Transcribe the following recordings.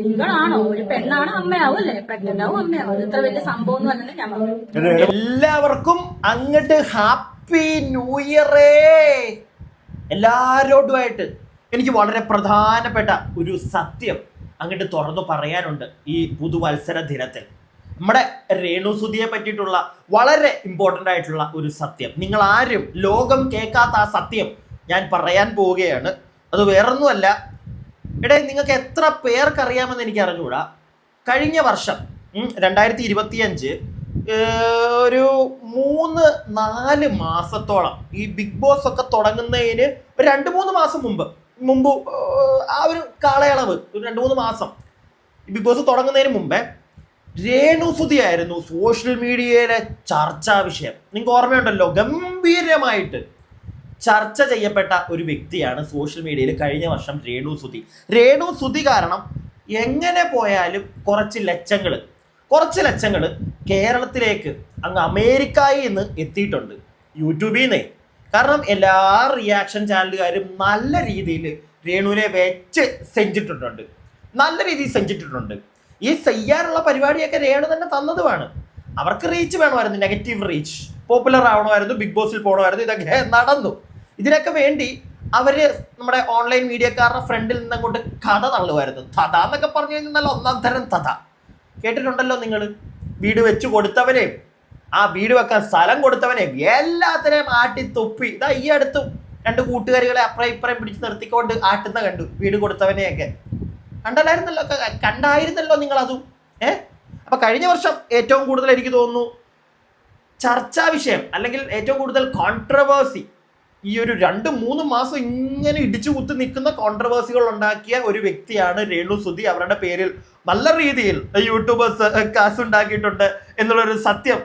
സ്ത്രീകളാണോ? ഒരു പെണ്ണാണോ അമ്മയാവും അല്ലേ പ്രഗ്നന്റ് അമ്മയാവും ഇത്ര വലിയ സംഭവം എല്ലാവർക്കും അങ്ങോട്ട് ഹാപ്പി ന്യൂ ഇയറേ. എല്ലാരോടുമായിട്ട് എനിക്ക് വളരെ പ്രധാനപ്പെട്ട ഒരു സത്യം അങ്ങോട്ട് തുറന്നു പറയാനുണ്ട് ഈ പുതുവത്സര ദിനത്തിൽ. നമ്മുടെ രേണു സുധിയെ പറ്റിയിട്ടുള്ള വളരെ ഇമ്പോർട്ടന്റ് ആയിട്ടുള്ള ഒരു സത്യം. നിങ്ങൾ ആരും ലോകം കേൾക്കാത്ത ആ സത്യം ഞാൻ പറയാൻ പോവുകയാണ്. അത് വേറൊന്നുമല്ല എടേ നിങ്ങൾക്ക് എത്ര പേർക്ക് അറിയാമെന്ന് എനിക്ക് അറിഞ്ഞുകൂടാ കഴിഞ്ഞ വർഷം രണ്ടായിരത്തി ഇരുപത്തിയഞ്ച് ഒരു മൂന്ന് നാല് മാസത്തോളം ഈ ബിഗ് ബോസ് ഒക്കെ തുടങ്ങുന്നതിന് ഒരു രണ്ട് മൂന്ന് മാസം മുമ്പ് മുമ്പ് ആ ഒരു കാലയളവ് ഒരു രണ്ട് മൂന്ന് മാസം ബിഗ് ബോസ് തുടങ്ങുന്നതിന് മുമ്പേ രേണു രേണുസുതിയായിരുന്നു സോഷ്യൽ മീഡിയയിലെ ചർച്ചാ വിഷയം. നിങ്ങൾക്ക് ഓർമ്മയുണ്ടല്ലോ? ഗംഭീരമായിട്ട് ചർച്ച ചെയ്യപ്പെട്ട ഒരു വ്യക്തിയാണ് സോഷ്യൽ മീഡിയയിൽ കഴിഞ്ഞ വർഷം രേണു സുതി രേണു സുതി കാരണം എങ്ങനെ പോയാലും കുറച്ച് ലക്ഷങ്ങൾ കുറച്ച് ലക്ഷങ്ങൾ കേരളത്തിലേക്ക് അങ്ങ് അമേരിക്കയിൽ നിന്ന് എത്തിയിട്ടുണ്ട് യൂട്യൂബിൽ നിന്നേ കാരണം എല്ലാ റിയാക്ഷൻ ചാനലുകാരും നല്ല രീതിയിൽ രേണുവിനെ വെച്ച് സെഞ്ചിട്ടിട്ടുണ്ട്. നല്ല രീതിയിൽ സെഞ്ചിട്ടിട്ടുണ്ട്. ഈ ചെയ്യാനുള്ള പരിപാടിയൊക്കെ രേണു തന്നെ തന്നതുമാണ്. അവർക്ക് റീച്ച് വേണമായിരുന്നു നെഗറ്റീവ് റീച്ച് പോപ്പുലർ ആവണമായിരുന്നു ബിഗ് ബോസിൽ പോകണമായിരുന്നു ഇതൊക്കെ നടന്നു. ഇതിനൊക്കെ വേണ്ടി അവർ നമ്മുടെ ഓൺലൈൻ മീഡിയക്കാരുടെ ഫ്രണ്ടിൽ നിന്ന് അങ്ങോട്ട് കഥ തള്ളുമായിരുന്നു. തഥ എന്നൊക്കെ പറഞ്ഞു കഴിഞ്ഞാൽ നല്ല ഒന്നാം തരം തഥ. കേട്ടിട്ടുണ്ടല്ലോ നിങ്ങൾ വീട് വെച്ച് കൊടുത്തവനെയും ആ വീട് വെക്കാൻ സ്ഥലം കൊടുത്തവനെയും എല്ലാത്തിനെയും ആട്ടി തൊപ്പി. ഇതാ ഈ അടുത്തും രണ്ട് കൂട്ടുകാരികളെ അപ്പുറം ഇപ്പുറം പിടിച്ച് നിർത്തിക്കൊണ്ട് ആട്ടുന്ന കണ്ടു. വീട് കൊടുത്തവനെയൊക്കെ. കണ്ടല്ലായിരുന്നല്ലോ? കണ്ടായിരുന്നല്ലോ നിങ്ങൾ അതും ഏ? അപ്പൊ കഴിഞ്ഞ വർഷം ഏറ്റവും കൂടുതൽ എനിക്ക് തോന്നുന്നു ചർച്ചാ വിഷയം അല്ലെങ്കിൽ ഏറ്റവും കൂടുതൽ കോൺട്രവേഴ്സി ഈ ഒരു രണ്ട് മൂന്ന് മാസം ഇങ്ങനെ ഇടിച്ചു കുത്തി നിൽക്കുന്ന കോൺട്രവേഴ്സികൾ ഉണ്ടാക്കിയ ഒരു വ്യക്തിയാണ് രേണു സുധി. അവരുടെ പേരിൽ നല്ല രീതിയിൽ യൂട്യൂബേഴ്സ് കാസ് ഉണ്ടാക്കിയിട്ടുണ്ട് എന്നുള്ളൊരു സത്യം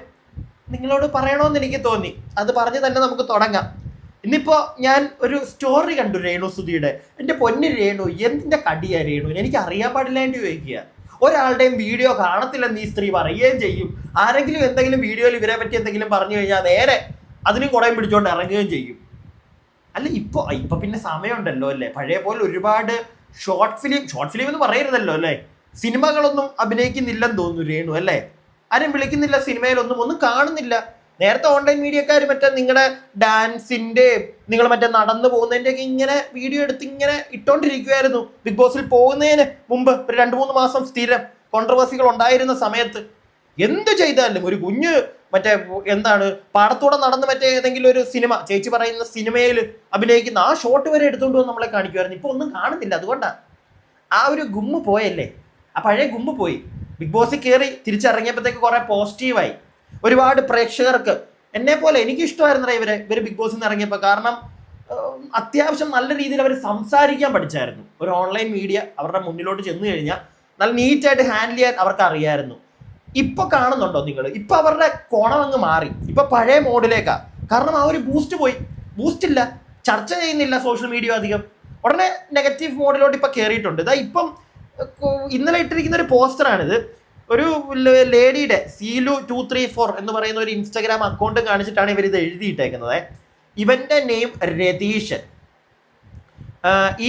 നിങ്ങളോട് പറയണമെന്ന് എനിക്ക് തോന്നി. അത് പറഞ്ഞ് തന്നെ നമുക്ക് തുടങ്ങാം. ഇന്നിപ്പോ ഞാൻ ഒരു സ്റ്റോറി കണ്ടു രേണു സുധിയുടെ. എന്റെ പൊന്ന് രേണു എന്തിന്റെ കടിയാ രേണു? എനിക്ക് അറിയാൻ പാടില്ലാണ്ട് ചോദിക്കുക. ഒരാളുടെയും വീഡിയോ കാണത്തില്ലെന്ന് നീ സ്ത്രീ പറയുകയും ചെയ്യും. ആരെങ്കിലും എന്തെങ്കിലും വീഡിയോയിൽ ഇവരെ പറ്റി എന്തെങ്കിലും പറഞ്ഞു കഴിഞ്ഞാൽ നേരെ അതിനും കുടയും പിടിച്ചുകൊണ്ട് ഇറങ്ങുകയും ചെയ്യും. അല്ല ഇപ്പൊ ഇപ്പൊ പിന്നെ സമയമുണ്ടല്ലോ അല്ലേ? പഴയ പോലെ ഒരുപാട് ഷോർട്ട് ഫിലിം ഷോർട്ട് ഫിലിം എന്ന് പറയരുതല്ലോ അല്ലേ? സിനിമകളൊന്നും അഭിനയിക്കുന്നില്ലെന്ന് തോന്നുന്നു രേണു അല്ലേ? ആരും വിളിക്കുന്നില്ല സിനിമയിലൊന്നും ഒന്നും കാണുന്നില്ല. നേരത്തെ ഓൺലൈൻ മീഡിയക്കാർ മറ്റേ നിങ്ങളുടെ ഡാൻസിന്റെ നിങ്ങൾ മറ്റേ നടന്നു പോകുന്നതിന്റെ ഒക്കെ ഇങ്ങനെ വീഡിയോ എടുത്ത് ഇങ്ങനെ ഇട്ടോണ്ടിരിക്കുമായിരുന്നു ബിഗ് ബോസിൽ പോകുന്നതിന് മുമ്പ് ഒരു രണ്ട് മൂന്ന് മാസം സ്ഥിരം കോൺട്രവേഴ്സികൾ ഉണ്ടായിരുന്ന സമയത്ത് എന്ത് ചെയ്താലും ഒരു കുഞ്ഞ് മറ്റേ എന്താണ് പാടത്തൂടെ നടന്ന് മറ്റേ ഏതെങ്കിലും ഒരു സിനിമ ചേച്ചി പറയുന്ന സിനിമയിൽ അഭിനയിക്കുന്ന ആ ഷോട്ട് വരെ എടുത്തുകൊണ്ട് വന്ന് നമ്മളെ കാണിക്കുമായിരുന്നു. ഇപ്പൊ ഒന്നും കാണുന്നില്ല അതുകൊണ്ടാണ് ആ ഒരു ഗുമ്മ് പോയല്ലേ? ആ പഴയ ഗുമ്മ് പോയി. ബിഗ് ബോസിൽ കയറി തിരിച്ചിറങ്ങിയപ്പോഴത്തേക്ക് കുറെ പോസിറ്റീവായി ഒരുപാട് പ്രേക്ഷകർക്ക് എന്നെ പോലെ എനിക്ക് ഇഷ്ടമായിരുന്ന ഇവരെ ഇവർ ബിഗ് ബോസിൽ നിന്ന് ഇറങ്ങിയപ്പോൾ കാരണം അത്യാവശ്യം നല്ല രീതിയിൽ അവർ സംസാരിക്കാൻ പഠിച്ചായിരുന്നു. ഒരു ഓൺലൈൻ മീഡിയ അവരുടെ മുന്നിലോട്ട് ചെന്ന് കഴിഞ്ഞാൽ നല്ല നീറ്റായിട്ട് ഹാൻഡിൽ ചെയ്യാൻ അവർക്ക് അറിയായിരുന്നു. ഇപ്പൊ കാണുന്നുണ്ടോ നിങ്ങൾ ഇപ്പൊ അവരുടെ കോണം അങ്ങ് മാറി. ഇപ്പൊ പഴയ മോഡിലേക്കാ. കാരണം ആ ഒരു ബൂസ്റ്റ് പോയി. ബൂസ്റ്റ് ഇല്ല. ചർച്ച ചെയ്യുന്നില്ല സോഷ്യൽ മീഡിയ അധികം. ഉടനെ നെഗറ്റീവ് മോഡിലോട്ട് ഇപ്പൊ കയറിയിട്ടുണ്ട് ഇതാ ഇപ്പം ഇന്നലെ ഇട്ടിരിക്കുന്ന ഒരു പോസ്റ്ററാണിത് ഒരു ലേഡിയുടെ സീലു ടു ത്രീ ഫോർ എന്ന് പറയുന്ന ഒരു ഇൻസ്റ്റാഗ്രാം അക്കൗണ്ട് കാണിച്ചിട്ടാണ് ഇവർ ഇത് എഴുതിയിട്ടേക്കുന്നത്. ഇവന്റെ നെയിം രതീഷൻ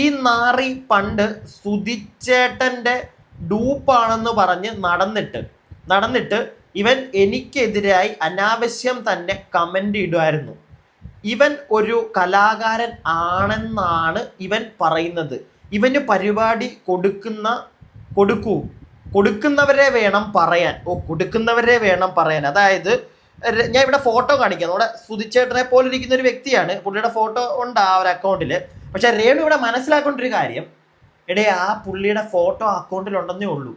ഈ നാറി പണ്ട് സുതിച്ചേട്ടന്റെ ഡൂപ്പാണെന്ന് പറഞ്ഞ് നടന്നിട്ട് നടന്നിട്ട് ഇവൻ എനിക്കെതിരായി അനാവശ്യം തന്നെ കമന്റ് ഇടുമായിരുന്നു. ഇവൻ ഒരു കലാകാരൻ ആണെന്നാണ് ഇവൻ പറയുന്നത്. ഇവന് പരിപാടി കൊടുക്കുന്ന കൊടുക്കൂ. കൊടുക്കുന്നവരെ വേണം പറയാൻ. ഓ കൊടുക്കുന്നവരെ വേണം പറയാൻ. അതായത് ഞാൻ ഇവിടെ ഫോട്ടോ കാണിക്കാം. നമ്മുടെ സുതിച്ചേട്ടനെ പോലെ ഇരിക്കുന്ന ഒരു വ്യക്തിയാണ്. പുള്ളിയുടെ ഫോട്ടോ ഉണ്ട് ആ ഒരു അക്കൗണ്ടിൽ പക്ഷേ രേണു ഇവിടെ മനസ്സിലാക്കേണ്ട ഒരു കാര്യം. എടേ ആ പുള്ളിയുടെ ഫോട്ടോ അക്കൗണ്ടിൽ ഉണ്ടെന്നേ ഉള്ളൂ.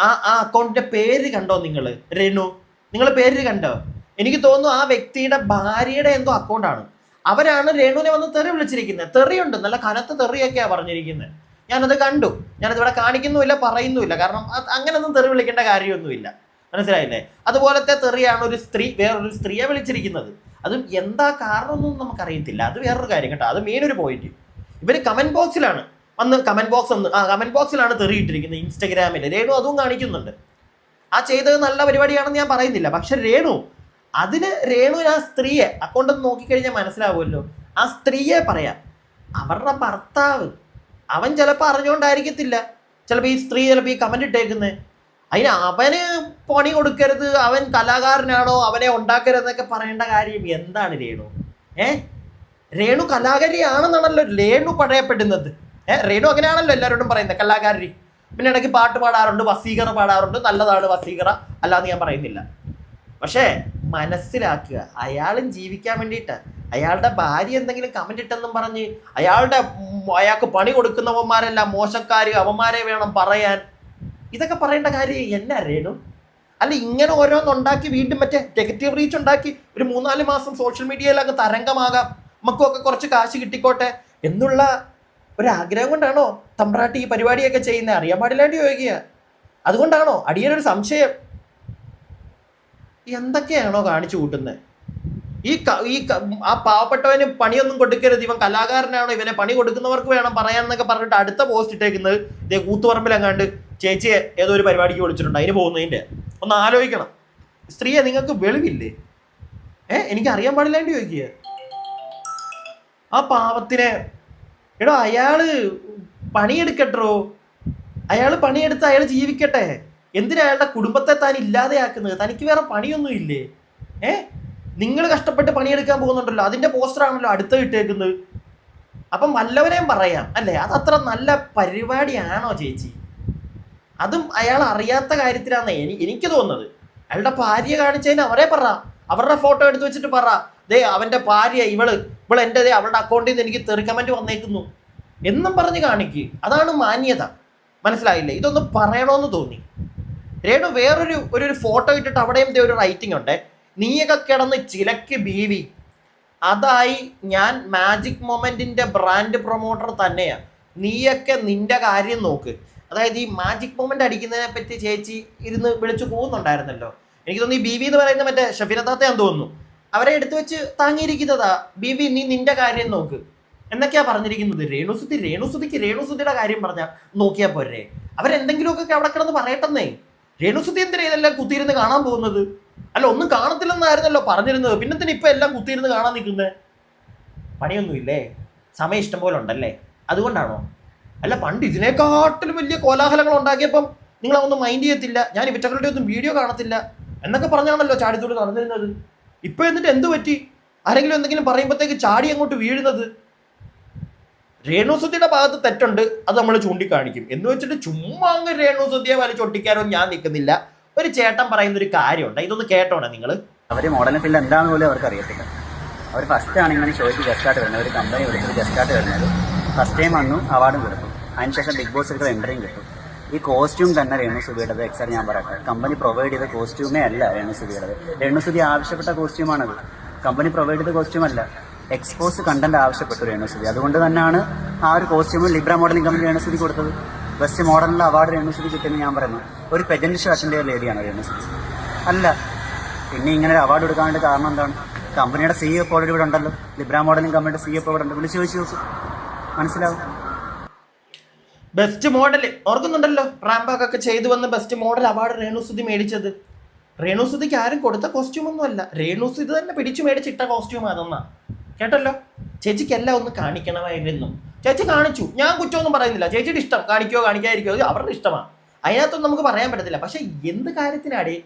ആ ആ അക്കൗണ്ടിന്റെ പേര് കണ്ടോ നിങ്ങൾ രനു നിങ്ങൾ പേര് കണ്ടോ? എനിക്ക് തോന്നുന്നു ആ വ്യക്തിയുടെ ഭാര്യയുടെ എന്തോ അക്കൗണ്ടാണ് അവരാണ് രേണുവിനെ വന്ന് തെറി വിളിച്ചിരിക്കുന്നത്. തെറിയുണ്ട് നല്ല കനത്ത തെറിയൊക്കെയാണ് പറഞ്ഞിരിക്കുന്നത്. ഞാനത് കണ്ടു. ഞാനത് ഇവിടെ കാണിക്കുന്നുമില്ല പറയുന്നുമില്ല. കാരണം അങ്ങനൊന്നും തെറി വിളിക്കേണ്ട കാര്യമൊന്നുമില്ല. മനസ്സിലായില്ലേ? അതുപോലത്തെ തെറിയാണ് ഒരു സ്ത്രീ വേറൊരു സ്ത്രീയെ വിളിച്ചിരിക്കുന്നത്. അതും എന്താ കാരണമൊന്നും നമുക്കറിയത്തില്ല. അത് വേറൊരു കാര്യം കേട്ടോ. അത് മെയിൻ ഒരു പോയിന്റ് ഇവർ കമന്റ് ബോക്സിലാണ് വന്ന് കമന്റ് ബോക്സ് ഒന്ന് ആ കമന്റ് ബോക്സിലാണ് തെറിയിട്ടിരിക്കുന്നത് ഇൻസ്റ്റഗ്രാമിൽ രേണു അതും കാണിക്കുന്നുണ്ട്. ആ ചെയ്തത് നല്ല പരിപാടിയാണെന്ന് ഞാൻ പറയുന്നില്ല. പക്ഷെ രേണു അതിന് രേണു ആ സ്ത്രീയെ അക്കൗണ്ട് നോക്കിക്കഴിഞ്ഞാൽ മനസ്സിലാവുമല്ലോ. ആ സ്ത്രീയെ പറയാം അവരുടെ ഭർത്താവ് അവൻ ചിലപ്പോൾ അറിഞ്ഞുകൊണ്ടായിരിക്കത്തില്ല. ചിലപ്പോൾ ഈ സ്ത്രീ ചിലപ്പോൾ ഈ കമന്റ് ഇട്ടേക്കുന്നത് അതിന് അവന് പണി കൊടുക്കരുത് അവൻ കലാകാരനാണോ അവനെ ഉണ്ടാക്കരുതെന്നൊക്കെ പറയേണ്ട കാര്യം എന്താണ് രേണു? ഏ? രേണു കലാകാരിയാണെന്നാണല്ലോ രേണു പഴയപ്പെടുന്നത് ഏ റേഡിയോ അങ്ങനെയാണല്ലോ എല്ലാവരോടും പറയുന്നത്. കലാകാരി. പിന്നെ ഇടയ്ക്ക് പാട്ട് പാടാറുണ്ട് വസീകറ പാടാറുണ്ട്. നല്ലതാണ് വസീകറ അല്ലാന്ന് ഞാൻ പറയുന്നില്ല. പക്ഷേ മനസ്സിലാക്കുക. അയാളും ജീവിക്കാൻ വേണ്ടിയിട്ട്. അയാളുടെ ഭാര്യ എന്തെങ്കിലും കമന്റ് ഇട്ടെന്നും പറഞ്ഞ് അയാളുടെ അയാൾക്ക് പണി കൊടുക്കുന്നവന്മാരെല്ലാം മോശക്കാര് അവന്മാരെ വേണം പറയാൻ. ഇതൊക്കെ പറയേണ്ട കാര്യം എന്നാ രേണു അല്ല ഇങ്ങനെ ഓരോന്നുണ്ടാക്കി വീണ്ടും മറ്റേ നെഗറ്റീവ് റീച്ച് ഉണ്ടാക്കി ഒരു മൂന്നാൽ മാസം സോഷ്യൽ മീഡിയയിലൊക്കെ തരംഗമാകാം. നമുക്കൊക്കെ കുറച്ച് കാശ് കിട്ടിക്കോട്ടെ എന്നുള്ള ഒരു ആഗ്രഹം കൊണ്ടാണോ തമ്പ്രാട്ടി ഈ പരിപാടിയൊക്കെ ചെയ്യുന്നത് അറിയാൻ പാടില്ലാണ്ട് ചോദിക്കുക അതുകൊണ്ടാണോ? അടിയനൊരു സംശയം. എന്തൊക്കെയാണോ കാണിച്ചു കൂട്ടുന്നത് ഈ ഈ ആ പാവപ്പെട്ടവന് പണിയൊന്നും കൊടുക്കരുത്. ഇവൻ കലാകാരനാണോ? ഇവനെ പണി കൊടുക്കുന്നവർക്ക് വേണം പറയാന്നൊക്കെ പറഞ്ഞിട്ട് അടുത്ത പോസ്റ്റ് ഇട്ടേക്കുന്നത് ഇതേ കൂത്തുപറമ്പിലെങ്ങാണ്ട് ചേച്ചിയെ ഏതോ ഒരു പരിപാടിക്ക് വിളിച്ചിട്ടുണ്ട്. അതിന് പോകുന്നതിന്റെ. ഒന്ന് ആലോചിക്കണം. സ്ത്രീയെ നിങ്ങൾക്ക് വെളിവില്ലേ? ഏ എനിക്ക് അറിയാൻ പാടില്ലാണ്ട് ചോദിക്കുക ആ പാവത്തിനെ എടോ അയാൾ പണിയെടുക്കട്ടോ അയാൾ പണിയെടുത്ത് അയാൾ ജീവിക്കട്ടെ. എന്തിനാ അയാളുടെ കുടുംബത്തെ താൻ ഇല്ലാതെയാക്കുന്നത്? തനിക്ക് വേറെ പണിയൊന്നും ഇല്ലേ? ഏ? നിങ്ങൾ കഷ്ടപ്പെട്ട് പണിയെടുക്കാൻ പോകുന്നുണ്ടല്ലോ. അതിന്റെ പോസ്റ്ററാണല്ലോ അടുത്ത് ഇട്ടേക്കുന്നത്. അപ്പം വല്ലവരെയും പറയാം അല്ലേ? അതത്ര നല്ല പരിപാടിയാണോ ചേച്ചി? അതും അയാൾ അറിയാത്ത കാര്യത്തിലാണ് എനിക്ക് തോന്നുന്നത്. അയാളുടെ ഭാര്യ കാണിച്ചതിന് അവരെ പറ. അവരുടെ ഫോട്ടോ എടുത്തു വെച്ചിട്ട് പറ. ദേ അവന്റെ ഭാര്യ ഇവൾ ഇവൾ എന്റെ ദേ അവളുടെ അക്കൗണ്ടിൽ നിന്ന് എനിക്ക് തെറിക്കമന്റ് വന്നേക്കുന്നു. എന്നും പറഞ്ഞ് കാണിക്കുക അതാണ് മാന്യത. മനസ്സിലായില്ലേ? ഇതൊന്ന് പറയണമെന്ന് തോന്നി. രേണു വേറൊരു ഒരു ഒരു ഫോട്ടോ ഇട്ടിട്ട് അവിടെയും ദേ ഒരു റൈറ്റിംഗ് ഉണ്ട്. നീയൊക്കെ കിടന്ന് ചിലക്ക് ബീവി അതായി ഞാൻ മാജിക് മൊമെന്റിന്റെ ബ്രാൻഡ് പ്രൊമോട്ടർ തന്നെയാണ് നീയൊക്കെ നിന്റെ കാര്യം നോക്ക്. അതായത് ഈ മാജിക് മൊമെന്റ് അടിക്കുന്നതിനെ പറ്റി ചേച്ചി ഇരുന്ന് വിളിച്ചു പോകുന്നുണ്ടായിരുന്നല്ലോ എനിക്ക് തോന്നുന്നു ഈ ബി വി എന്ന് പറയുന്ന മറ്റേ ഷഫീനത്താത്തയാന്ന് തോന്നുന്നു. അവരെ എടുത്തു വെച്ച് താങ്ങിയിരിക്കുന്നതാ. ബി വി നീ നിന്റെ കാര്യം നോക്ക്. എന്നൊക്കെയാ പറഞ്ഞിരിക്കുന്നത്. രേണുസുതി രേണുസുതിക്ക് രേണുസുതിയുടെ കാര്യം പറഞ്ഞാൽ നോക്കിയാ പോരെ. അവരെന്തെങ്കിലുമൊക്കെ അവിടെ കിടന്ന് പറയട്ടെന്നേ. രേണുസുതി എന്തിനാ ഇതെല്ലാം കുത്തിയിരുന്ന് കാണാൻ പോകുന്നത്? അല്ല ഒന്നും കാണത്തില്ലെന്നായിരുന്നല്ലോ പറഞ്ഞിരുന്നത്. പിന്നെ തന്നെ ഇപ്പൊ എല്ലാം കുത്തിയിരുന്ന് കാണാൻ നിൽക്കുന്നത് പണിയൊന്നുമില്ലേ? സമയം ഇഷ്ടം പോലെ ഉണ്ടല്ലേ? അതുകൊണ്ടാണോ? അല്ല പണ്ട് ഇതിനെക്കാട്ടിലും വലിയ കോലാഹലങ്ങൾ ഉണ്ടാക്കിയപ്പം നിങ്ങൾ അതൊന്നും മൈൻഡ് ചെയ്യത്തില്ല. ഞാൻ ഇവറ്റകളുടെ ഒന്നും വീഡിയോ കാണത്തില്ല. എന്നൊക്കെ പറഞ്ഞാണല്ലോ ചാടിത്തോട് നടന്നിരുന്നത്. ഇപ്പൊ എന്നിട്ട് എന്ത് പറ്റി? ആരെങ്കിലും എന്തെങ്കിലും പറയുമ്പോഴത്തേക്ക് ചാടി അങ്ങോട്ട് വീഴുന്നത്? രേണുസുദ്ധിയുടെ ഭാഗത്ത് തെറ്റുണ്ട് അത് നമ്മൾ ചൂണ്ടിക്കാണിക്കും. എന്ന് വെച്ചിട്ട് ചുമ്മാ അങ്ങ് രേണുസുദ്ധിയെ വലിച്ചൊട്ടിക്കാനോ ഞാൻ നിൽക്കുന്നില്ല. ഒരു ചേട്ടൻ പറയുന്ന ഒരു കാര്യമുണ്ട്. ഇതൊന്ന് കേട്ടോണേ നിങ്ങൾ അവർ മോഡലിംഗ് ഫീൽഡ് എന്താണെന്ന് പോലും അവർക്ക് അറിയത്തില്ല. അവർ ഫസ്റ്റ് ആണ് ഇങ്ങനെ ഷോയ്ക്ക് ഗസ്റ്റായിട്ട് വരുന്നത്. ഒരു കമ്പനി വിളിച്ചിട്ട് ഗസ്റ്റായിട്ട് വരുന്നത്. ഫസ്റ്റ് ടൈം വന്നു അവാർഡും കിട്ടും. അതിനുശേഷം ബിഗ് ബോസ് എടുക്കുന്ന എൻട്രിയും കിട്ടും. ഈ കോസ്റ്റ്യൂം തന്നെ രേണു സുബിയുടേത് എക്സാർ ഞാൻ പറയട്ടെ കമ്പനി പ്രൊവൈഡ് ചെയ്ത കോസ്റ്റ്യൂമേ അല്ല രേണു സുബിയുടേത് രേണു സുബി ആവശ്യപ്പെട്ട കോസ്റ്റ്യൂമാണത് കമ്പനി പ്രൊവൈഡ് ചെയ്ത കോസ്റ്റ്യൂം അല്ല. എക്സ്പോസ് കണ്ടന്റ് ആവശ്യപ്പെട്ടു രേണു സുബി അതുകൊണ്ട് തന്നെയാണ് ആ ഒരു കോസ്റ്റ്യൂമിൽ Libra modelling company Renu Subi കൊടുത്തത്. ബെസ്റ്റ് മോഡലിനുള്ള അവാർഡ് രേണു സുബി കിട്ടിയെന്ന് ഞാൻ പറയുന്നു. ഒരു പെജന്റ് ഷോ അറ്റൻഡ് ചെയ്ത ലേഡിയാണ് രേണു സുബി അല്ല പിന്നെ ഇങ്ങനെ ഒരു അവാർഡ് കൊടുക്കാനുള്ള കാരണം എന്താണ്? കമ്പനിയുടെ സി എഫ് ഓൾറെഡി ഇവിടെ ഉണ്ടല്ലോ. ലിബ്ര മോഡലിംഗ് കമ്പനിയുടെ സി എഫ് ഇവിടെ ഉണ്ട് വിളിച്ചു ചോദിച്ചു മനസ്സിലാവും? Best model ഓർക്കുന്നുണ്ടല്ലോ. റാംബാക്ക് ഒക്കെ ചെയ്തു വന്ന് ബെസ്റ്റ് മോഡൽ അവാർഡ് രേണുസുതി മേടിച്ചത്. രേണുസുതിക്ക് ആരും കൊടുത്ത കോസ്റ്റ്യൂം ഒന്നും അല്ല. രേണുസുതി തന്നെ പിടിച്ചു മേടിച്ചിട്ട കോസ്റ്റ്യൂം അതെന്നാ. കേട്ടല്ലോ? ചേച്ചിക്ക് എല്ലാം ഒന്ന് കാണിക്കണമായിരുന്നു. ചേച്ചി കാണിച്ചു. ഞാൻ കുറ്റമൊന്നും പറയുന്നില്ല. ചേച്ചിയുടെ ഇഷ്ടം. കാണിക്കോ കാണിക്കാതിരിക്കോ അവരുടെ ഇഷ്ടമാണ്. അതിനകത്തൊന്നും നമുക്ക് പറയാൻ പറ്റത്തില്ല. പക്ഷെ എന്ത് കാര്യത്തിനാടി?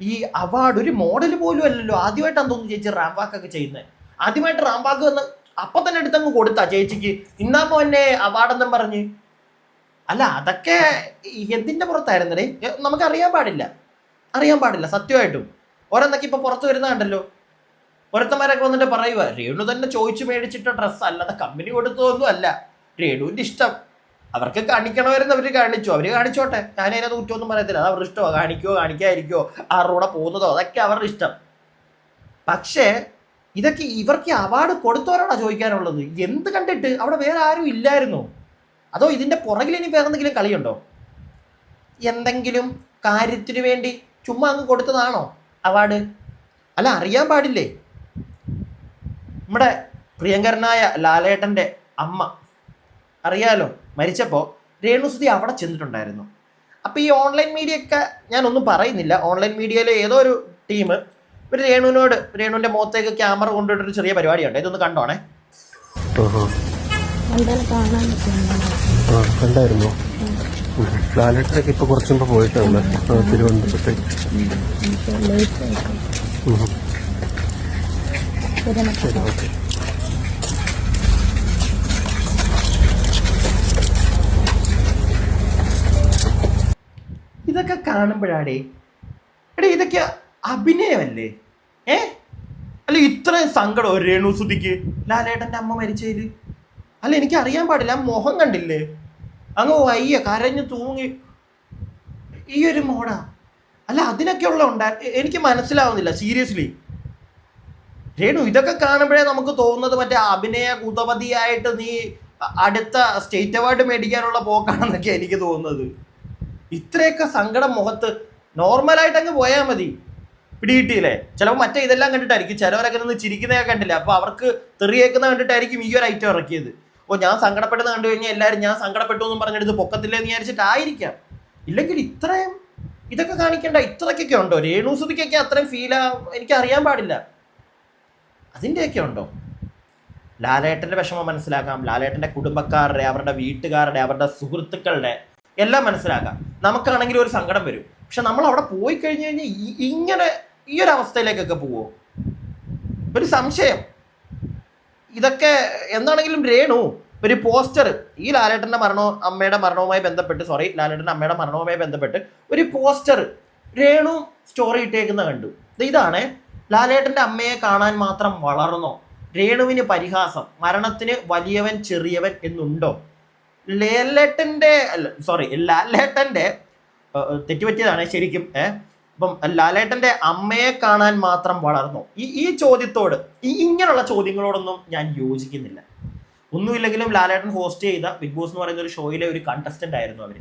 ഈ അവാർഡ് ഒരു മോഡൽ പോലും അല്ലല്ലോ. ആദ്യമായിട്ടാണ് തോന്നുന്നു ചേച്ചി റാംബാക്കൊക്കെ ചെയ്യുന്നത്. ആദ്യമായിട്ട് റാംബാക്ക് വന്ന് അപ്പൊ തന്നെ എടുത്തങ്ങ് കൊടുത്താ ചേച്ചിക്ക്. ഇന്നാമോ എന്നെ അവാർഡെന്നും പറഞ്ഞ്. അല്ല അതൊക്കെ എന്തിന്റെ പുറത്തായിരുന്നേ നമുക്ക് അറിയാൻ പാടില്ല. അറിയാൻ പാടില്ല സത്യമായിട്ടും. ഓരോന്നൊക്കെ ഇപ്പൊ പുറത്ത് വരുന്ന കണ്ടല്ലോ വന്നിട്ട് പറയുക രേണു തന്നെ ചോദിച്ചു മേടിച്ചിട്ട ഡ്രസ്സ് അല്ലാതെ കമ്പനി കൊടുത്തതൊന്നും അല്ല രേണുവിന്റെ ഇഷ്ടം. അവർക്ക് കാണിക്കണമായിരുന്നു അവർ കാണിച്ചു. അവർ കാണിച്ചോട്ടെ. ഞാൻ അതിനകത്ത് കുറ്റമൊന്നും പറയത്തില്ല. അത് അവരുടെ ഇഷ്ടമോ. കാണിക്കോ കാണിക്കാതിരിക്കോ. ആരുടെ കൂടെ പോകുന്നതോ അതൊക്കെ അവരുടെ ഇഷ്ടം. പക്ഷേ ഇതൊക്കെ ഇവർക്ക് അവാർഡ് കൊടുത്തവരോടാ ചോദിക്കാനുള്ളത്. എന്ത് കണ്ടിട്ട്? അവിടെ വേറെ ആരും ഇല്ലായിരുന്നോ. അതോ ഇതിന്റെ പുറകിൽ ഇനി വേറെ എന്തെങ്കിലും കളിയുണ്ടോ? എന്തെങ്കിലും കാര്യത്തിനു വേണ്ടി ചുമ്മാ അങ്ങ് കൊടുത്തതാണോ അവാർഡ്? അല്ല അറിയാൻ പാടില്ലേ? നമ്മുടെ പ്രിയങ്കരനായ ലാലേട്ടന്റെ അമ്മ. അറിയാലോ മരിച്ചപ്പോൾ രേണുസുതി അവിടെ ചെന്നിട്ടുണ്ടായിരുന്നു. അപ്പോൾ ഈ ഓൺലൈൻ മീഡിയ ഒക്കെ ഞാനൊന്നും പറയുന്നില്ല. ഓൺലൈൻ മീഡിയയിലെ ഏതോ ഒരു ടീം ഒരു രേണുവിനോട് രേണുവിന്റെ മുഖത്തേക്ക് ക്യാമറ കൊണ്ടുപോയിട്ടൊരു ചെറിയ പരിപാടിയുണ്ട്. ഇതൊന്ന് കണ്ടോണേ. കാണാൻ കണ്ടായിരുന്നു? ലാലേട്ടൊക്കെ ഇപ്പൊ കുറച്ചുമ്പോ പോയിട്ടുണ്ട്. തിരുവനന്തപുരത്തേക്ക് ഇതൊക്കെ കാണുമ്പോഴാടേ എടേ ഇതൊക്കെ അഭിനയമല്ലേ? ഏ? അല്ല ഇത്രയും സങ്കടം രേണു സുധിക്ക് ലാലേട്ടന്റെ അമ്മ മരിച്ചതിൽ. അല്ല എനിക്ക് അറിയാൻ പാടില്ല. ആ മുഖം കണ്ടില്ലേ? അങ്ങ് വയ്യ കരഞ്ഞു തൂങ്ങി. ഈ ഒരു മോഡാ. അല്ല അതിനൊക്കെ ഉള്ള ഉണ്ടാ എനിക്ക് മനസ്സിലാവുന്നില്ല സീരിയസ്ലി. രേണു ഇതൊക്കെ കാണുമ്പോഴേ നമുക്ക് തോന്നുന്നത് മറ്റേ അഭിനയ കുതപതിയായിട്ട് നീ അടുത്ത സ്റ്റേറ്റ് അവാർഡ് മേടിക്കാനുള്ള പോക്കാണെന്നൊക്കെ എനിക്ക് തോന്നുന്നത്. ഇത്രയൊക്കെ സങ്കടം മുഖത്ത്. നോർമലായിട്ട് അങ്ങ് പോയാൽ മതി. പിടികിട്ടിയില്ലേ? ചിലപ്പോൾ മറ്റേ ഇതെല്ലാം കണ്ടിട്ടായിരിക്കും. ചിലവരൊക്കെ നിന്ന് ചിരിക്കുന്നതൊക്കെ കണ്ടില്ല? അപ്പോൾ അവർക്ക് തെറിയേക്കുന്ന കണ്ടിട്ടായിരിക്കും ഈ ഒരു ഐറ്റം ഇറക്കിയത്. ഓ ഞാൻ സങ്കടപ്പെടുന്ന കണ്ടു കഴിഞ്ഞാൽ എല്ലാവരും ഞാൻ സങ്കടപ്പെട്ടു എന്നും പറഞ്ഞെടുത്ത് പൊക്കത്തില്ലേ എന്ന് വിചാരിച്ചിട്ടായിരിക്കാം. ഇല്ലെങ്കിൽ ഇത്രയും ഇതൊക്കെ കാണിക്കേണ്ട ഇത്രയ്ക്കൊക്കെ ഉണ്ടോ? രേണുസുതിക്കൊക്കെ അത്രയും ഫീലാ എനിക്ക് അറിയാൻ പാടില്ല. അതിന്റെയൊക്കെ ഉണ്ടോ? ലാലേട്ടന്റെ വിഷമം മനസ്സിലാക്കാം. ലാലേട്ടന്റെ കുടുംബക്കാരുടെ അവരുടെ വീട്ടുകാരുടെ അവരുടെ സുഹൃത്തുക്കളുടെ എല്ലാം മനസ്സിലാക്കാം. നമുക്കാണെങ്കിൽ ഒരു സങ്കടം വരും. പക്ഷെ നമ്മൾ അവിടെ പോയി കഴിഞ്ഞു കഴിഞ്ഞാൽ ഇങ്ങനെ ഈ ഒരു അവസ്ഥയിലേക്കൊക്കെ പോവോ? ഒരു സംശയം. ഇതൊക്കെ എന്താണെങ്കിലും രേണു ഒരു പോസ്റ്റർ ഈ ലാലേട്ടന്റെ മരണവും അമ്മയുടെ മരണവുമായി ബന്ധപ്പെട്ട് സോറി ലാലേട്ടന്റെ അമ്മയുടെ മരണവുമായി ബന്ധപ്പെട്ട് ഒരു പോസ്റ്റർ രേണു സ്റ്റോറി ഇട്ടേക്കുന്ന കണ്ടു. ഇതാണ് ലാലേട്ടന്റെ അമ്മയെ കാണാൻ മാത്രം വളർന്നോ രേണുവിന് പരിഹാസം മരണത്തിന് വലിയവൻ ചെറിയവൻ എന്നുണ്ടോ? ലേലേട്ടന്റെ സോറി ലാലേട്ടന്റെ തെറ്റുപറ്റിയതാണ് ശരിക്കും ഏ അപ്പം ലാലേട്ടന്റെ അമ്മയെ കാണാൻ മാത്രം വളർന്നു. ഈ ഈ ചോദ്യത്തോട് ഈ ഇങ്ങനെയുള്ള ചോദ്യങ്ങളോടൊന്നും ഞാൻ യോജിക്കുന്നില്ല. ഒന്നുമില്ലെങ്കിലും ലാലേട്ടൻ ഹോസ്റ്റ് ചെയ്ത ബിഗ് ബോസ് എന്ന് പറയുന്ന ഒരു ഷോയിലെ ഒരു കണ്ടസ്റ്റന്റ് ആയിരുന്നു അവർ.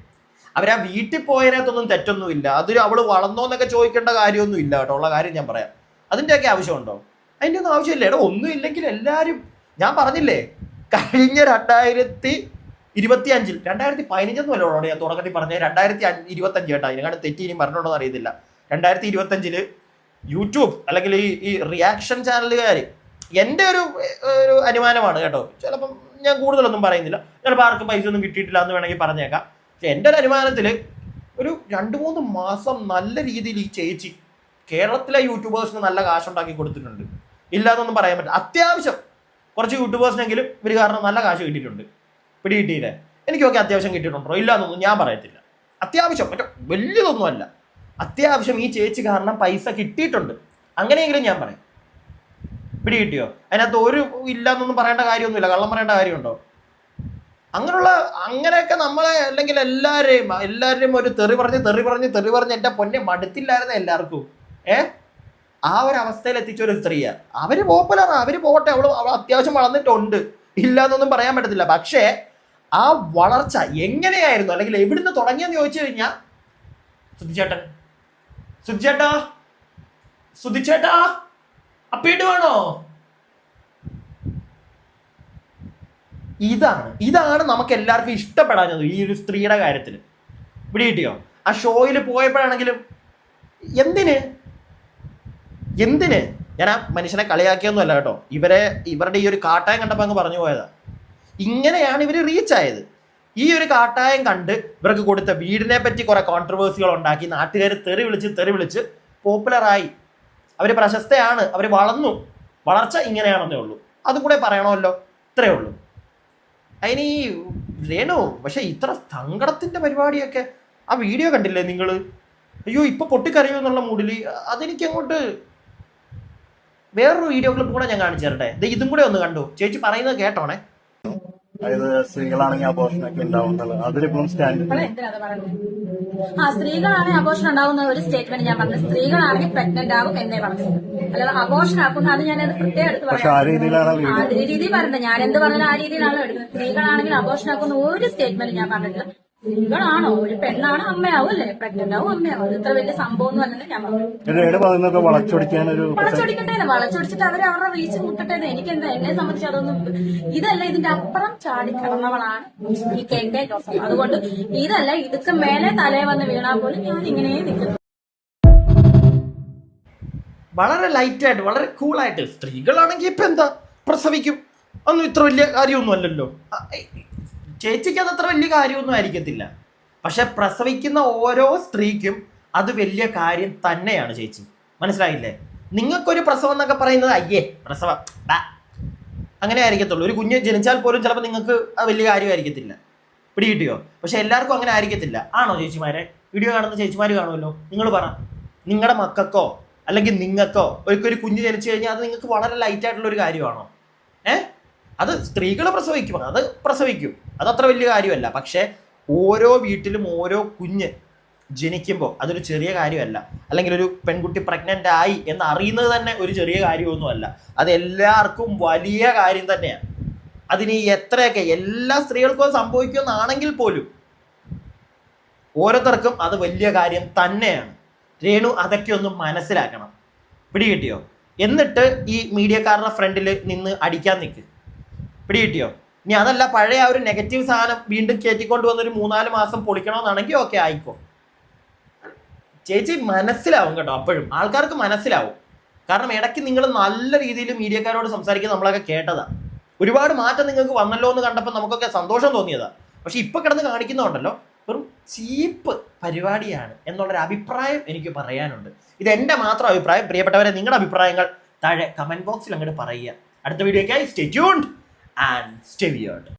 അവർ ആ വീട്ടിൽ പോയതിനകത്തൊന്നും തെറ്റൊന്നുമില്ല. അതൊരു അവൾ വളർന്നോ എന്നൊക്കെ ചോദിക്കേണ്ട കാര്യമൊന്നും ഇല്ല കേട്ടോ. ഉള്ള കാര്യം ഞാൻ പറയാം. അതിന്റെയൊക്കെ ആവശ്യമുണ്ടോ? അതിന്റെ ഒന്നും ആവശ്യമില്ല. എടോ ഒന്നും ഇല്ലെങ്കിൽ എല്ലാവരും ഞാൻ പറഞ്ഞില്ലേ കഴിഞ്ഞ രണ്ടായിരത്തി ഇരുപത്തി അഞ്ചിൽ രണ്ടായിരത്തി പതിനഞ്ചൊന്നും വല്ലതോടെ ഞാൻ തുടക്കത്തിൽ പറഞ്ഞത് രണ്ടായിരത്തി ഇരുപത്തഞ്ച് കേട്ടോ. ഇതിനെക്കാളും തെറ്റി ഇനി പറഞ്ഞോണ്ടോ അറിയത്തില്ല. രണ്ടായിരത്തി ഇരുപത്തഞ്ചിൽ യൂട്യൂബ് അല്ലെങ്കിൽ ഈ ഈ റിയാക്ഷൻ ചാനലുകാർ എന്റെ ഒരു ഒരു അനുമാനമാണ് കേട്ടോ. ചിലപ്പം ഞാൻ കൂടുതലൊന്നും പറയുന്നില്ല. ചിലപ്പോൾ ആർക്കും പൈസ ഒന്നും കിട്ടിയിട്ടില്ല എന്ന് വേണമെങ്കിൽ പറഞ്ഞേക്കാം. പക്ഷെ എന്റെ ഒരു അനുമാനത്തിൽ ഒരു രണ്ട് മൂന്ന് മാസം നല്ല രീതിയിൽ ഈ ചേച്ചി കേരളത്തിലെ യൂട്യൂബേഴ്സിന് നല്ല കാശുണ്ടാക്കി കൊടുത്തിട്ടുണ്ട്. ഇല്ലാന്നൊന്നും പറയാൻ പറ്റില്ല. അത്യാവശ്യം കുറച്ച് യൂട്യൂബേഴ്സിനെങ്കിലും ഇവർ കാരണം നല്ല കാശ് കിട്ടിയിട്ടുണ്ട്. പിടി കിട്ടിയില്ലേ എനിക്കൊക്കെ അത്യാവശ്യം കിട്ടിയിട്ടുണ്ടോ? ഇല്ലാന്നൊന്നും ഞാൻ പറയത്തില്ല. അത്യാവശ്യം. മറ്റേ വലിയതൊന്നുമല്ല. അത്യാവശ്യം ഈ ചേച്ചി കാരണം പൈസ കിട്ടിയിട്ടുണ്ട്. അങ്ങനെയെങ്കിലും ഞാൻ പറയാം. പിടികിട്ടിയോ? അതിനകത്ത് ഒരു ഇല്ലാന്നൊന്നും പറയേണ്ട കാര്യമൊന്നുമില്ല. കള്ളം പറയേണ്ട കാര്യമുണ്ടോ? അങ്ങനെയുള്ള അങ്ങനെയൊക്കെ നമ്മളെ അല്ലെങ്കിൽ എല്ലാവരെയും എല്ലാവരെയും ഒരു തെറി പറഞ്ഞ് തെറി പറഞ്ഞ് തെറി പറഞ്ഞ് എന്റെ പൊന്നെ മടുത്തില്ലായിരുന്നു എല്ലാവർക്കും. ഏ? ആ ഒരു അവസ്ഥയിൽ എത്തിച്ച ഒരു സ്ത്രീയാ. അവർ പോപ്പുലറാണ് അവർ പോകട്ടെ. അവൾ അവൾ അത്യാവശ്യം വളർന്നിട്ടുണ്ട്. ഇല്ല എന്നൊന്നും പറയാൻ പറ്റത്തില്ല. പക്ഷേ ആ വളർച്ച എങ്ങനെയായിരുന്നു? അല്ലെങ്കിൽ എവിടുന്ന് തുടങ്ങിയെന്ന് ചോദിച്ചു കഴിഞ്ഞാൽ സുധിച്ചേട്ടൻ സുധിച്ചേട്ടാ? സുധിച്ചേട്ടാ? അപ്പീട്ട് വേണോ? ഇതാണ് ഇതാണ് നമുക്ക് എല്ലാവർക്കും ഇഷ്ടപ്പെടാഞ്ഞത് ഈ ഒരു സ്ത്രീയുടെ കാര്യത്തിൽ ഇവിടെ കിട്ടിയോ ആ ഷോയിൽ പോയപ്പോഴാണെങ്കിലും എന്തിന്? എന്തിന്? ഞാൻ ആ മനുഷ്യനെ കളിയാക്കിയൊന്നുമല്ല കേട്ടോ. ഇവരെ ഇവരുടെ ഈ ഒരു കാട്ടായം കണ്ടപ്പോൾ അങ്ങ് പറഞ്ഞു പോയതാ. ഇങ്ങനെയാണ് ഇവർ റീച്ച് ആയത്. ഈ ഒരു കാട്ടായം കണ്ട് ഇവർക്ക് കൊടുത്ത വീടിനെ പറ്റി കുറെ കോൺട്രവേഴ്സികൾ ഉണ്ടാക്കി നാട്ടുകാർ തെറി വിളിച്ച് തെറി വിളിച്ച് പോപ്പുലറായി അവർ പ്രശസ്തയാണ് അവർ വളർന്നു. വളർച്ച ഇങ്ങനെയാണെന്നേ ഉള്ളൂ. അതും കൂടെ പറയണമല്ലോ. ഇത്രയേ ഉള്ളൂ. അതിന് ഈ രേണു പക്ഷെ ഇത്ര സങ്കടത്തിന്റെ പരിപാടിയൊക്കെ ആ വീഡിയോ കണ്ടില്ലേ നിങ്ങൾ അയ്യോ ഇപ്പൊ പൊട്ടിക്കറിയോ എന്നുള്ള മൂഡിൽ അതെനിക്ക് അങ്ങോട്ട് വേറൊരു വീഡിയോ ക്ലിപ്പ് കൂടെ ഞാൻ കാണിച്ചു തരട്ടെ. ഇതും കൂടെ ഒന്ന് കണ്ടു. ചേച്ചി പറയുന്നത് കേട്ടോണേ. അതായത് സ്ത്രീകളാണെങ്കിൽ അബോഷനൊക്കെ ഉണ്ടാവുന്നത്. അതിലിപ്പം സ്റ്റാൻഡ് ആ സ്ത്രീകളാണെങ്കിൽ അബോഷൻ ഉണ്ടാവുന്ന ഒരു സ്റ്റേറ്റ്മെന്റ് ഞാൻ പറഞ്ഞത്. സ്ത്രീകളാണെങ്കിൽ പ്രഗ്നന്റ് ആകും എന്നേ പറഞ്ഞു അല്ലാതെ അബോഷൻ ആക്കുന്ന അത് ഞാൻ പ്രത്യേകം എടുത്ത് ആ രീതിയിലാണ് വീഡിയോ രീതി പറഞ്ഞത്. ഞാൻ എന്ത് പറഞ്ഞാലും ആ രീതിയിലാണ് എടുക്കുന്നത്. സ്ത്രീകളാണെങ്കിൽ അബോഷൻ ആക്കുന്ന ഒരു സ്റ്റേറ്റ്മെന്റ് ഞാൻ പറഞ്ഞിട്ടില്ല. സ്ത്രീകളാണോ ഒരു പെണ്ണാണ് അമ്മയാവും അല്ലേ? പ്രഗ്നന്റ് ആവും അമ്മയാവും. അത് ഇത്ര വലിയ സംഭവം എന്ന് പറഞ്ഞാൽ ഞാൻ പറഞ്ഞു വളച്ചൊടിക്കാനൊരു വളച്ചൊടിക്കട്ടെ വളച്ചൊടിച്ചിട്ട് അവർ അവരുടെ വീഴ്ച മുട്ടട്ടെ എനിക്ക് എന്താ എന്നെ സംബന്ധിച്ച് അതൊന്നും ഇതല്ല ഇതിന്റെ അപ്പുറം ചാടി കിടന്നവളാണ് ഈ കെ കെ ജോസഫ്. അതുകൊണ്ട് ഇതല്ല ഇതൊക്കെ മേലെ തലേ വന്ന് വീണാ പോലും ഞാൻ ഇങ്ങനെ നിൽക്കുന്നു. വളരെ ലൈറ്റായിട്ട് വളരെ കൂളായിട്ട് സ്ത്രീകളാണെങ്കിൽ ഇപ്പം എന്താ പ്രസവിക്കും. ഒന്നും ഇത്ര വലിയ കാര്യമൊന്നും അല്ലല്ലോ. ചേച്ചിക്ക് അത് അത്ര വലിയ കാര്യമൊന്നും ആയിരിക്കത്തില്ല. പക്ഷെ പ്രസവിക്കുന്ന ഓരോ സ്ത്രീക്കും അത് വലിയ കാര്യം തന്നെയാണ് ചേച്ചി. മനസ്സിലായില്ലേ? നിങ്ങൾക്കൊരു പ്രസവം എന്നൊക്കെ പറയുന്നത് അയ്യേ പ്രസവം. അങ്ങനെ ആയിരിക്കത്തുള്ളൂ. ഒരു കുഞ്ഞ് ജനിച്ചാൽ പോലും ചിലപ്പോൾ നിങ്ങൾക്ക് അത് വലിയ കാര്യമായിരിക്കത്തില്ല. പിടി കിട്ടിയോ പക്ഷെ എല്ലാവർക്കും അങ്ങനെ ആയിരിക്കത്തില്ല. ആണോ ചേച്ചിമാരെ? വീഡിയോ കാണുന്ന ചേച്ചിമാർ കാണുമല്ലോ. നിങ്ങൾ പറ. നിങ്ങളുടെ മക്കൾക്കോ അല്ലെങ്കിൽ നിങ്ങൾക്കോ ഒരു കുഞ്ഞ് ജനിച്ചു കഴിഞ്ഞാൽ അത് നിങ്ങൾക്ക് വളരെ ലൈറ്റ് ആയിട്ടുള്ള ഒരു കാര്യമാണോ? ഏ? അത് സ്ത്രീകൾ പ്രസവിക്കും അത് പ്രസവിക്കും. അതത്ര വലിയ കാര്യമല്ല. പക്ഷേ ഓരോ വീട്ടിലും ഓരോ കുഞ്ഞ് ജനിക്കുമ്പോൾ അതൊരു ചെറിയ കാര്യമല്ല. അല്ലെങ്കിൽ ഒരു പെൺകുട്ടി പ്രഗ്നന്റ് ആയി എന്ന് അറിയുന്നത് തന്നെ ഒരു ചെറിയ കാര്യമൊന്നുമല്ല. അത് എല്ലാവർക്കും വലിയ കാര്യം തന്നെയാണ്. അതിന് എത്രയൊക്കെ എല്ലാ സ്ത്രീകൾക്കും സംഭവിക്കുമെന്നാണെങ്കിൽ പോലും ഓരോരുത്തർക്കും അത് വലിയ കാര്യം തന്നെയാണ്. രേണു അതൊക്കെ ഒന്ന് മനസ്സിലാക്കണം. പിടികിട്ടിയോ? എന്നിട്ട് ഈ മീഡിയക്കാരുടെ ഫ്രണ്ടിൽ നിന്ന് അടിക്കാൻ നിൽക്ക് പിടികിട്ടിയോ? ഇനി അതല്ല പഴയ ആ ഒരു നെഗറ്റീവ് സാധനം വീണ്ടും കയറ്റിക്കൊണ്ട് വന്നൊരു മൂന്നാൽ മാസം പൊളിക്കണമെന്നാണെങ്കിൽ ഓക്കെ ആയിക്കോ. ചേച്ചി മനസ്സിലാവും കേട്ടോ അപ്പോഴും. ആൾക്കാർക്ക് മനസ്സിലാവും. കാരണം ഇടയ്ക്ക് നിങ്ങൾ നല്ല രീതിയിൽ മീഡിയക്കാരോട് സംസാരിക്കുന്ന നമ്മളൊക്കെ കേട്ടതാ. ഒരുപാട് മാറ്റം നിങ്ങൾക്ക് വന്നല്ലോ എന്ന് കണ്ടപ്പോൾ നമുക്കൊക്കെ സന്തോഷം തോന്നിയതാ. പക്ഷെ ഇപ്പൊ കിടന്ന് കാണിക്കുന്നുണ്ടല്ലോ വെറും ചീപ്പ് പരിപാടിയാണ് എന്നുള്ളൊരു അഭിപ്രായം എനിക്ക് പറയാനുണ്ട്. ഇത് എന്റെ മാത്രം അഭിപ്രായം. പ്രിയപ്പെട്ടവരെ നിങ്ങളുടെ അഭിപ്രായങ്ങൾ താഴെ കമന്റ് ബോക്സിൽ അങ്ങോട്ട് പറയുക. അടുത്ത വീഡിയോക്കായി സ്റ്റേ ട്യൂൺഡ് and Steviot